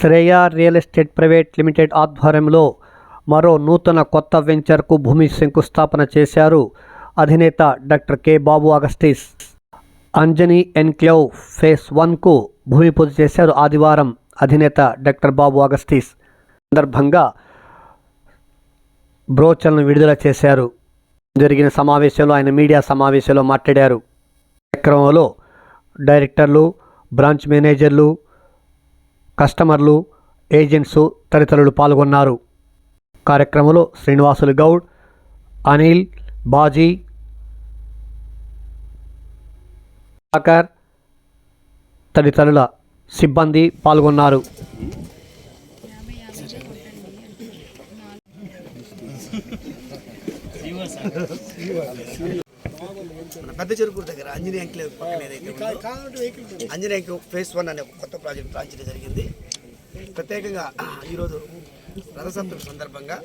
Shreya real estate private limited ఆధ్వర్యంలో మరో నూతన కొత్త వెంచర్కు భూమి శంకుస్థాపన చేశారు అధినేత doctor K Babu Augustis. Anjani enclave phase వన్కు భూమి పూజ చేశారు ఆదివారం అధినేత డాక్టర్ బాబు అగస్టిస్. సందర్భంగా బ్రోచర్లను విడుదల చేశారు. జరిగిన సమావేశంలో ఆయన మీడియా సమావేశంలో మాట్లాడారు. కార్యక్రమంలో డైరెక్టర్లు బ్రాంచ్ మేనేజర్లు కస్టమర్లు ఏజెంట్స్ తదితరులు పాల్గొన్నారు. కార్యక్రమంలో శ్రీనివాసులు గౌడ్ అనిల్ బాజీ ఆకర్ తదితరుల సిబ్బంది పాల్గొన్నారు. మన పెద్ద చెరుకు దగ్గర అంజనీ ఎంక్లేవ్ పక్కన ఏదైతే అంజనీ ఎంక్లేవ్ ఫేస్ వన్ అనే కొత్త ప్రాజెక్ట్ లాంచ్ జరిగింది. ప్రత్యేకంగా ఈరోజు రథసప్తమి సందర్భంగా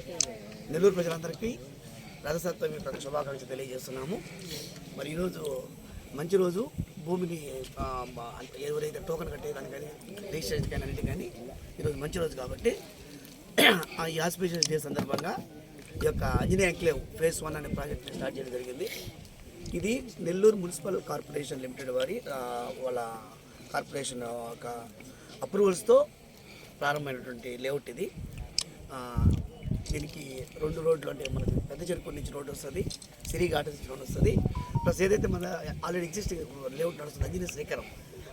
నెల్లూరు ప్రజలందరికీ రథసప్తమి ప్ర- శుభాకాంక్షలు తెలియజేస్తున్నాము. మరి ఈరోజు మంచి రోజు. భూమిని ఎవరైతే టోకెన్ కట్టేదానికి కానీ రిజిస్ట్రేషన్ కానీ అన్నిటి కానీ ఈరోజు మంచి రోజు కాబట్టి ఆ ఈ ఆస్పిషియస్ డే సందర్భంగా ఈ యొక్క అంజనీ ఎంక్లేవ్ ఫేస్ వన్ అనే ప్రాజెక్ట్ స్టార్ట్ చేయడం జరిగింది. ఇది నెల్లూరు మున్సిపల్ కార్పొరేషన్ లిమిటెడ్ వారి వాళ్ళ కార్పొరేషన్ ఒక అప్రూవల్స్తో ప్రారంభమైనటువంటి లేఅవుట్ ఇది. దీనికి రెండు రోడ్లు అంటే మనకి పెద్ద చెరుకు నుంచి రోడ్డు వస్తుంది సిరి ఘాట్ నుంచి రోడ్డు వస్తుంది. ప్లస్ ఏదైతే మన ఆల్రెడీ ఎగ్జిస్టింగ్ లేఅవుట్ నడుస్తుంది అంజనీ శ్రీకరం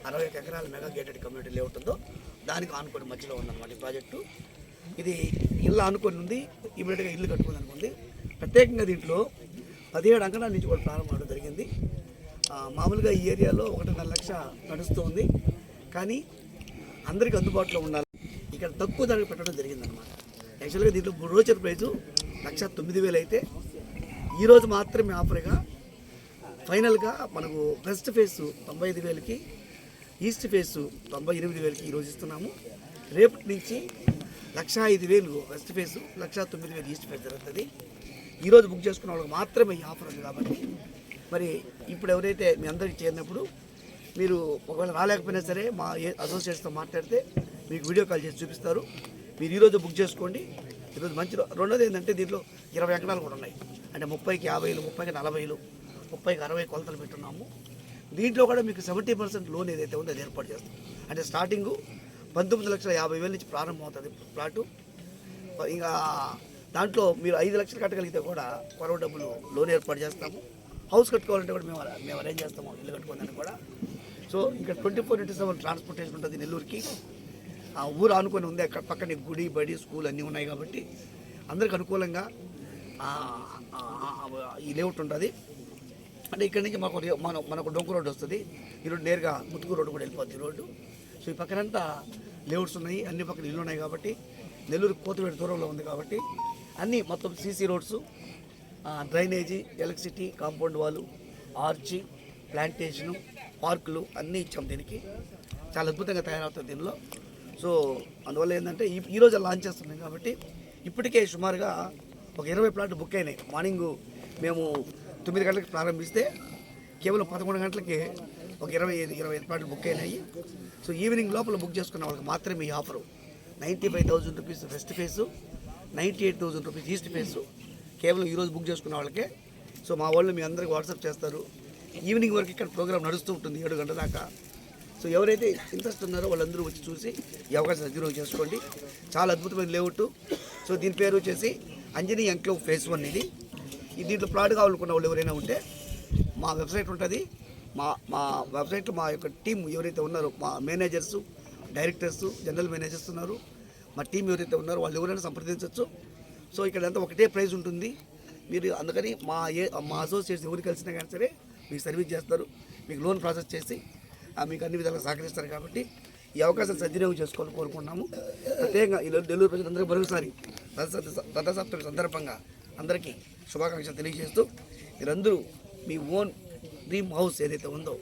అరవై ఒక ఎకరాల మెగా గేటెడ్ కమ్యూనిటీ లేఅవుట్ ఉందో దానికి ఆనుకొని మధ్యలో ఉందన్నమాట ఈ ప్రాజెక్టు. ఇది ఇల్లు ఆనుకొని ఉంది ఇమీడియట్గా ఇల్లు కట్టుకుంది అనుకుంది ప్రత్యేకంగా దీంట్లో పదిహేడు అంకణాల నుంచి కూడా ప్రారంభం జరిగింది. మామూలుగా ఈ ఏరియాలో ఒకటిన్నర లక్ష నడుస్తూ ఉంది కానీ అందరికీ అందుబాటులో ఉండాలి. ఇక్కడ తక్కువ ధరకు పెట్టడం జరిగిందనమాట యాక్చువల్గా దీంట్లో బ్రోచర్ ప్రైజు లక్ష తొమ్మిది వేలు అయితే ఈరోజు మాత్రమే ఆఫర్గా ఫైనల్గా మనకు వెస్ట్ ఫేస్ తొంభై ఐదు వేలకి ఈస్ట్ ఫేస్ తొంభై ఎనిమిది వేలకి ఈరోజు ఇస్తున్నాము. రేపటి నుంచి లక్ష ఐదు వేలు వెస్ట్ ఫేసు లక్ష తొమ్మిది వేలు ఈస్ట్ ఫేస్ జరుగుతుంది. ఈరోజు బుక్ చేసుకున్న వాళ్ళకి మాత్రమే ఈ ఆఫర్ ఉంది కాబట్టి మరి ఇప్పుడు ఎవరైతే మీ అందరికి చేరినప్పుడు మీరు ఒకవేళ రాలేకపోయినా సరే మా అసోసియేషన్తో అసోసియేట్స్తో మాట్లాడితే మీకు వీడియో కాల్ చేసి చూపిస్తారు. మీరు ఈరోజు బుక్ చేసుకోండి. ఈరోజు మంచి రెండోది ఏంటంటే దీంట్లో ఇరవై ఎకరాలు కూడా ఉన్నాయి. అంటే ముప్పైకి యాభైలు ముప్పైకి నలభైలు ముప్పైకి అరవై కొలతలు పెట్టున్నాము. దీంట్లో కూడా మీకు సెవెంటీ పర్సెంట్ లోన్ ఏదైతే ఉందో అది ఏర్పాటు చేస్తాం. అంటే స్టార్టింగు పంతొమ్మిది లక్షల యాభై వేల నుంచి ప్రారంభం అవుతుంది ప్లాటు. ఇంకా దాంట్లో మీరు ఐదు లక్షలు కట్టగలిగితే కూడా కొరవ డబ్బులు లోన్ ఏర్పాటు చేస్తాము. హౌస్ కట్టుకోవాలంటే కూడా మేము మేము అరేంజ్ చేస్తాము ఇల్లు కట్టుకోవాలని కూడా. సో ఇక్కడ twenty four into seven transportation ఉంటుంది నెల్లూరుకి. ఆ ఊరు ఆనుకొని ఉంది అక్కడ పక్కనే గుడి బడి స్కూల్ అన్నీ ఉన్నాయి కాబట్టి అందరికి అనుకూలంగా ఈ లేఅవుట్ ఉంటుంది. అంటే ఇక్కడ నుంచి మాకు మన మనకు డొంకు రోడ్డు వస్తుంది. ఈ రోడ్డు నేరుగా ముత్తుకు రోడ్డు కూడా వెళ్ళిపోద్ది రోడ్డు. సో ఈ పక్కనంతా లేఅవుట్స్ ఉన్నాయి అన్ని పక్కన ఇల్లు ఉన్నాయి కాబట్టి నెల్లూరు కోతవేడు దూరంలో ఉంది కాబట్టి అన్నీ మొత్తం CC roads drainage electricity compound వాళ్ళు ఆర్చి ప్లాంటేషను పార్కులు అన్నీ ఇచ్చాం దీనికి. చాలా అద్భుతంగా తయారవుతుంది దీనిలో. సో అందువల్ల ఏంటంటే ఈ ఈరోజు లాంచ్ చేస్తున్నాం కాబట్టి ఇప్పటికే సుమారుగా ఒక ఇరవై ప్లాట్లు బుక్ అయినాయి. మార్నింగ్ మేము తొమ్మిది గంటలకు ప్రారంభిస్తే కేవలం పదకొండు గంటలకి ఒక ఇరవై ఐదు ఇరవై ఐదు ప్లాట్లు బుక్ అయినాయి. సో ఈవినింగ్ లోపల బుక్ చేసుకున్న వాళ్ళకి మాత్రమే ఈ offer ninety five thousand rupees west phase ninety eight thousand rupees east phase కేవలం ఈరోజు బుక్ చేసుకున్న వాళ్ళకే. సో మా వాళ్ళు మీ అందరికి వాట్సాప్ చేస్తారు. ఈవినింగ్ వరకు ఇక్కడ ప్రోగ్రామ్ నడుస్తూ ఉంటుంది ఏడు గంటల దాకా. సో ఎవరైతే ఇంట్రెస్ట్ ఉన్నారో వాళ్ళందరూ వచ్చి చూసి ఈ అవకాశం సద్వినియోగం చేసుకోండి. చాలా అద్భుతమైన లేఅవుట్. సో దీని పేరు వచ్చేసి అంజనీ ఎంక్లో ఫేస్ వన్ ఇది. దీంట్లో ప్లాట్ కావాలనుకున్న వాళ్ళు ఎవరైనా ఉంటే మా వెబ్సైట్ ఉంటుంది. మా మా వెబ్సైట్లో మా యొక్క టీం ఎవరైతే ఉన్నారో మా మేనేజర్సు డైరెక్టర్స్ జనరల్ మేనేజర్స్ ఉన్నారు. మా టీం ఎవరైతే ఉన్నారో వాళ్ళు ఎవరైనా సంప్రదించవచ్చు సో ఇక్కడ అంతా ఒకటే ప్రైజ్ ఉంటుంది. మీరు అందుకని మా ఏ మా అసోసియేషన్ ఎవరు కలిసినా కానీ సరే మీకు సర్వీస్ చేస్తారు. మీకు లోన్ ప్రాసెస్ చేసి ఆ, మీకు అన్ని విధాలుగా సహకరిస్తారు కాబట్టి ఈ అవకాశం సద్వినియోగం చేసుకోవాలని కోరుకుంటున్నాము. ప్రత్యేకంగా ఈ నెల్లూరు ప్రజలందరూ మరొకసారి రథసప్తమి సందర్భంగా అందరికీ శుభాకాంక్షలు తెలియజేస్తూ మీరందరూ మీ ఓన్ డ్రీమ్ హౌస్ ఏదైతే ఉందో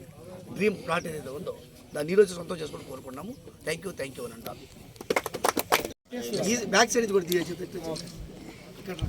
డ్రీమ్ ప్లాట్ ఏదైతే ఉందో దాన్ని ఈరోజు సొంతం చేసుకొని కోరుకున్నాము థ్యాంక్ యూ థ్యాంక్ యూ అని అంటాను బ్యాక్ సైడ్ కూడా తీయచ్చు. ఇక్కడ